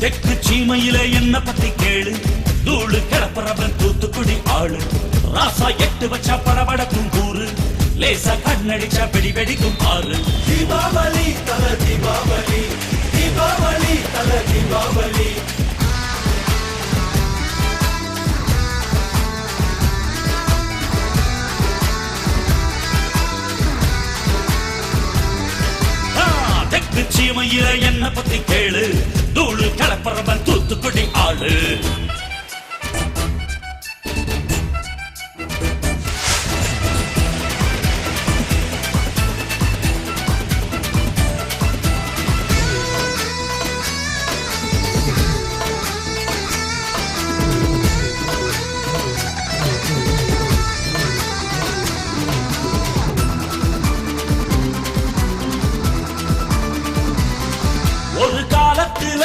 தெற்கு சீமையில என்ன பத்தி கேளு? தூளு கிளப்புறவன் தூத்துக்குடி ஆளு. ராசா எட்டு வச்சா படபடக்கும் கூறு. லேசா கண்ணடிச்சா வெடி வெடிக்கும் ஆறு. தீபாவளி தல தீபாவளி. தீபாவளி தல தீபாவளி. சீமையில என்ன பத்தி கேளு? கூடாது ஒரு காலத்தில